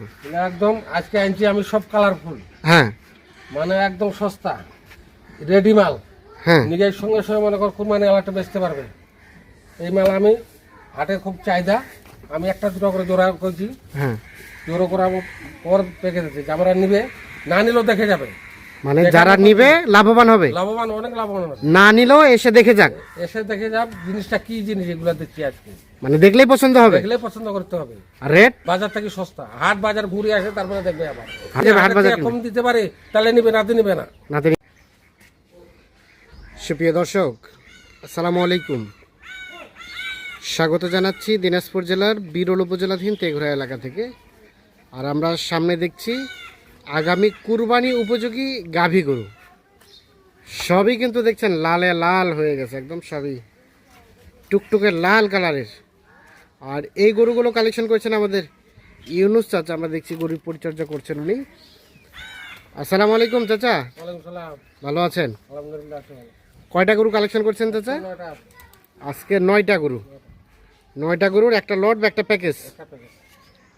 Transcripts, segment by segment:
মানে একদম আজকে আনছি আমি সব কালারফুল হ্যাঁ। মানে একদম সস্তা। রেডি মাল। হ্যাঁ। নিজের সঙ্গে সঙ্গে মনে কর কুরবানি আলাটা বেচতে পারবে। এই মাল আমি হাটে খুব চাহিদা। আমি একটা দুটো করে জোড়া করছি। হ্যাঁ। জোড়ো করাবো পর পেকে দিচ্ছি। যারা নিবে। না নিলেও দেখে যাবে। মানে যারা নিবে লাভবান হবে। লাভবান অনেক লাভবান হবে। না নিলেও এসে দেখে যাক। এসে দেখে যাব জিনিসটা কি জিনিস এগুলো দিচ্ছি আজকে। মানে দেখলেই পছন্দ হবে। দেখলে পছন্দ করতে হবে। আর রেট? বাজার থেকে সস্তা। হাট বাজার ঘুরে আসে তারপরে দেখবে আবার। হাটে হাট বাজার কম দিতে পারে তাহলে নিবে নাতে নিবে না। নাতে সুপ্রিয় দর্শক আসসালামু আলাইকুম। স্বাগত জানাচ্ছি দিনাজপুর জেলার বিরল উপজেলাধীন তেঘরা এলাকা থেকে। আর আমরা সামনে দেখছি আগামী কুরবানি উপযোগী গাভী গরু। সবই কিন্তু দেখছেন লালে লাল হয়ে গেছে একদম সবই টুকটুকে লাল কালারের। আর এই গরুগুলো কালেকশন করেছেন আমাদের ইউনুস চাচা আমরা দেখছি গরুর পরিচর্যা করছেন উনি। আসসালামু আলাইকুম চাচা। ভালো আছেন। কয়টা গরু কালেকশন করছেন চাচা? আজকে নয়টা গরু। নয়টা গরুর একটা লট বা একটা প্যাকেজ।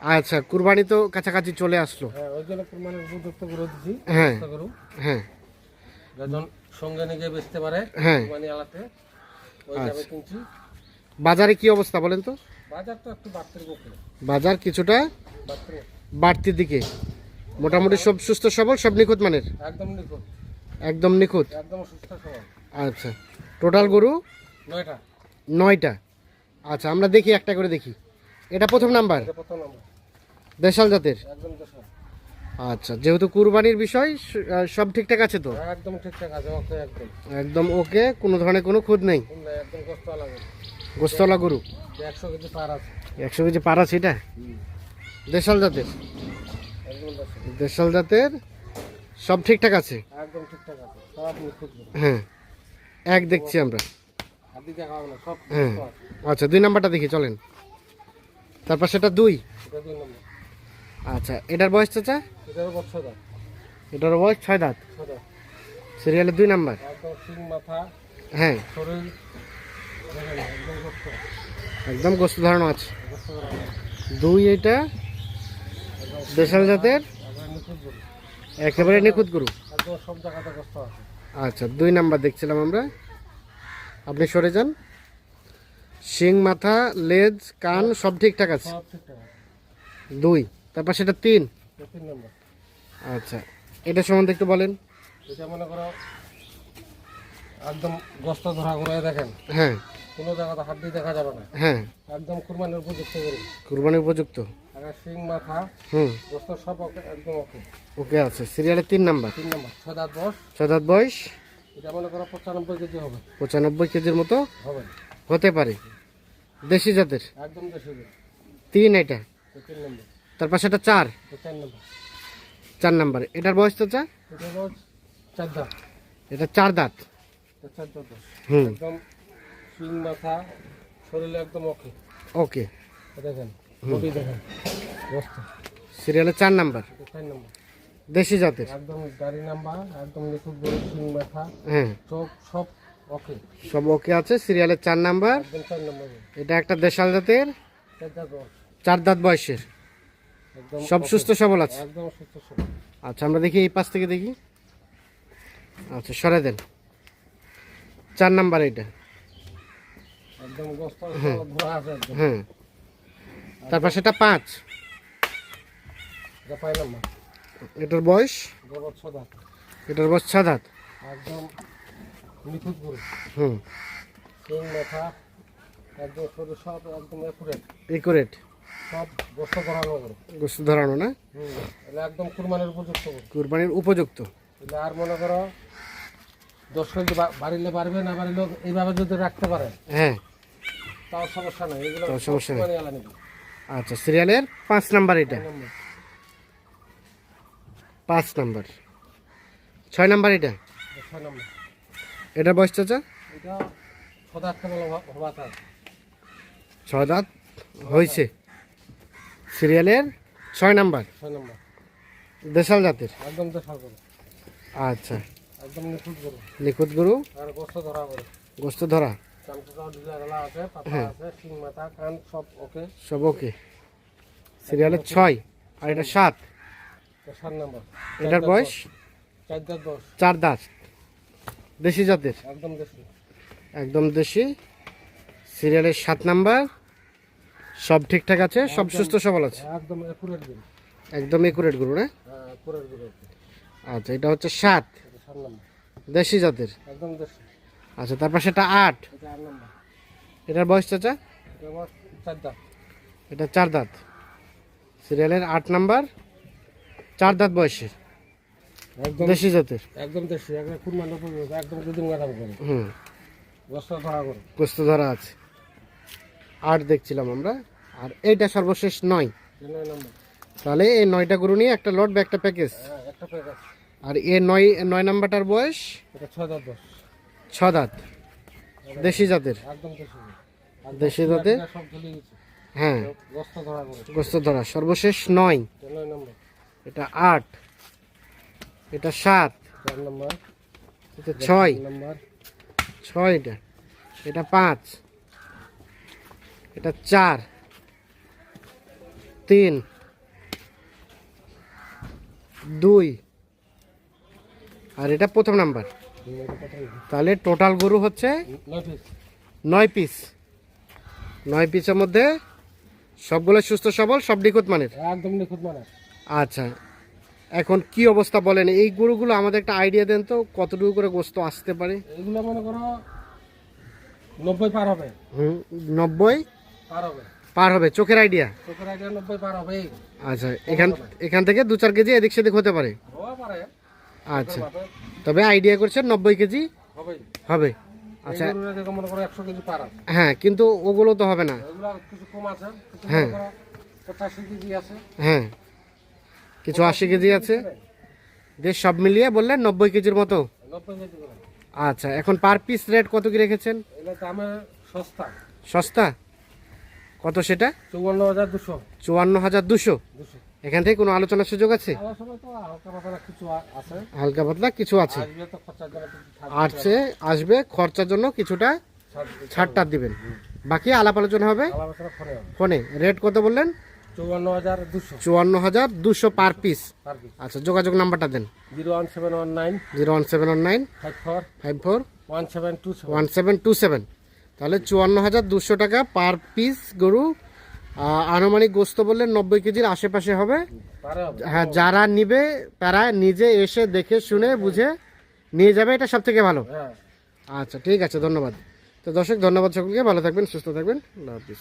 আচ্ছা কুরবানি তো কাছাকাছি চলে আসলো। হ্যাঁ ওই জন্য কুরবানির উপযুক্ত করে দিচ্ছি হ্যাঁ হ্যাঁ। যখন সঙ্গে নিয়ে বেচতে পারে হ্যাঁ। কুরবানি আলাতে ওই যাবে কিনছি। বাজারে কি অবস্থা বলেন তো? বাজার তো একটু বাড়তির পক্ষে। বাজার কিছুটা বাড়তির বাড়তির দিকে। মোটামুটি সব সুস্থ সবল সব নিখুঁত মানের? একদম নিখুঁত। একদম নিখুঁত? একদম সুস্থ সবল। আচ্ছা। টোটাল গরু? নয়টা। নয়টা। আচ্ছা আমরা দেখি একটা করে দেখি। এটা প্রথম নাম্বার? প্রথম নম্বর। দেশাল জাতের? একদম আচ্ছা যেহেতু কুরবানির বিষয় সব ঠিকঠাক আছে তো? একদম ঠিকঠাক আছে ওকে একদম। একদম ওকে কোনো ধরনের কোনো খুঁত নেই? একদম লাগে গোস্তলা গরু? একশো কেজি পার আছে। একশো কেজি পার আছে এটা? দেশাল জাতের? একদম দেশাল। জাতের সব ঠিকঠাক আছে? একদম ঠিকঠাক আছে হ্যাঁ এক দেখছি আমরা। হ্যাঁ আচ্ছা দুই নাম্বারটা দেখি চলেন। তারপর সেটা দুই। এটা দুই নম্বর। আচ্ছা এটার বয়স চাচা? এটার বয়স ছয় দাঁত। সিরিয়ালের দুই নাম্বার? হ্যাঁ। একদম গোস্ত। ধরানো আছে। দুই এটা দেশাল জাতের? একবার নিখুঁত গরু। আচ্ছা দুই নাম্বার দেখছিলাম আমরা। আপনি সরে যান। শিং মাথা লেজ কান সব ঠিকঠাক আছে। দুই। তারপর সেটা তিন? নম্বর। আচ্ছা এটা সম্বন্ধে একটু বলেন। এটা মনে করো একদম গস্ত ধরা করে দেখেন। হ্যাঁ। কোনো জায়গাতে হাড্ডি দেখা যাবে না। হ্যাঁ। একদম কুরবানির উপযুক্ত করি কুরবানি উপযুক্ত? সিং মাথা হুম। গোস্ত সব একদম ওকে। ওকে আছে সিরিয়ালের তিন নাম্বার। তিন নম্বর ছয় দাঁত বস ছয় দাঁত বয়স? এটা মনে করো পঁচানব্বই কেজি হবে। পঁচানব্বই কেজির মতো? হবে। হতে পারে। দেশি জাতের? একদম দেশি তিন এটা? এটা তিন নম্বর। তারপর সেটা চার। এটা চার নম্বর। চার নাম্বার। এটার বয়স তো চার? এটা চার দাঁত। হুম। একদম মাথা শরীরে একদম ওকে। ওকে। দেখেন সিরিয়ালের চার নাম্বার। চার নম্বর। দেশি জাতের। একদম গাড়ি নাম্বার একদম নিখুঁত গরু সিং মাথা। হ্যাঁ। চোখ সব ওকে। সব ওকে আছে সিরিয়ালের চার নাম্বার। চার নম্বর। এটা একটা দেশাল জাতের। চার দাঁত বয়সের। সব সুস্থ সবল আছে? একদম সুস্থ সবল। আচ্ছা আমরা দেখি এই পাশ থেকে দেখি। আচ্ছা সরে দেন। চার নাম্বার এটা একদম আছে একদম। হ্যাঁ। তারপর সেটা পাঁচ। এটা এটার বয়স? এটার বয়স ছ দাঁত একদম নিখুঁত হুম। একদম সব একদম একুরেট একুরেট সব গোস্ত গরু গোস্ত ধরানো না? এটা একদম কুরবানির উপযুক্ত কুরবানির উপযুক্ত? এটা আর মনে করো দশ কেজি বাড়িলে পারবে না বাড়িলেও এইভাবে যদি রাখতে পারে হ্যাঁ। তাও সমস্যা নেই এগুলো সমস্যা নেই। আচ্ছা সিরিয়ালের পাঁচ নাম্বার এটা। পাঁচ নাম্বার। ছয় নাম্বার এটা? এটা ছয় নম্বর। এটার বয়স চাচা? এটা ছয় দাঁত হয়েছে সিরিয়ালের ছয় নাম্বার। ছয় নম্বর। দেশাল জাতের? একদম দেশাল গরু। আচ্ছা। একদম নিখুঁত গরু। নিখুঁত গরু? আর গোস্ত ধরা গরু। গোস্ত ধরা? হ্যাঁ। সব ওকে। সব ওকে। সিরিয়ালের ছয়। আর এটা সাত। এটার বয়স? চার দাঁত। দশ জাতের? একদম দেশি। একদম দেশি। সিরিয়ালের সাত নাম্বার। সব ঠিকঠাক আছে? সব সুস্থ সবল আছে? একদম একুরেট দিন একদম একুরেট গরু না? হ্যাঁ আচ্ছা এটা হচ্ছে সাত। দেশি জাতের? একদম দেশি। আচ্ছা তারপর সেটা আট। এটার বয়স চাচা? এটা চার দাঁত। এটা চার দাঁত। সিরিয়ালের আট নাম্বার। চার দাঁত বয়সের একদম দেশি জাতের? একদম দেশি একদম কুরবানি উপযোগী, একদম দুদিন করে হুম। বস্তা ধরা করে গোস্ত ধরা আছে। আট দেখছিলাম আমরা। আর এইটা সর্বশেষ নয়। তাহলে এই নয়টা গরু নিয়ে একটা লোড বা একটা প্যাকেজ আর এ নয় নয় নাম্বারটার বয়স? ছ দাঁত দেশি জাতের? দেশি জাতের? হ্যাঁ। গোস্ত ধরা সর্বশেষ নয়। এটা আট। এটা সাত। এটা ছয়। ছয় এটা। এটা পাঁচ। এটা চার। তিন দুই আর এটা প্রথম নাম্বার। তাহলে টোটাল গরু হচ্ছে নয় পিস নয় পিসের মধ্যে সবগুলো সুস্থ সবল সব নিখুঁত মানের? একদম নিখুঁত মানে আচ্ছা এখন কি অবস্থা বলেন? এই গরুগুলো আমাদের একটা আইডিয়া দেন তো কতটুকু করে গোস্ত আসতে পারে? এগুলো মনে করো নব্বই পার হবে। হুম নব্বই? পার হবে। পার হবে চোখের আইডিয়া চোখের আইডিয়া নব্বই পার হবে। আচ্ছা এখান এখান থেকে দু চার কেজি এদিক সেদিক হতে পারে? পারে। আচ্ছা তবে আইডিয়া করছেন নব্বই কেজি হবেই হবে। আচ্ছা। এগুলো করো একশো কেজি পার আছে। হ্যাঁ কিন্তু ওগুলো তো হবে না। হ্যাঁ। হ্যাঁ কিছু আশি কেজি আছে। যে সব মিলিয়ে বললেন নব্বই কেজির মতো। আচ্ছা এখন পার পিস রেট কত কি রেখেছেন? সস্তা। সস্তা? কত সেটা? চৌয়ান্ন হাজার দুশো। চুয়ান্ন হাজার দুশো। এখান থেকে কোনো আলোচনার সুযোগ আছে? হালকা পাতলা কিছু আছে। আসছে আসবে খরচার জন্য কিছুটা। ছাড়টা দিবেন। বাকি আলাপ আলোচনা হবে। ফোনে। রেট কত বললেন? চৌয়ান্ন হাজার দুশো। চুয়ান্ন হাজার দুশো পার পিস। Per piece. আচ্ছা যোগাযোগ নাম্বারটা দেন। Zero one seven one nine. Zero one seven one nine. Five four. Five four. One seven two seven. One seven two seven. তাহলে চুয়ান্ন হাজার দুশো টাকা পার পিস গরু আনুমানিক গোস্ত বললে নব্বই কেজির আশেপাশে হবে। হ্যাঁ যারা নিবে তারা নিজে এসে দেখে শুনে বুঝে নিয়ে যাবে এটা সব থেকে ভালো। হ্যাঁ। আচ্ছা ঠিক আছে ধন্যবাদ। তো দর্শক ধন্যবাদ সকলকে ভালো থাকবেন সুস্থ থাকবেন। আল্লাহ হাফিজ।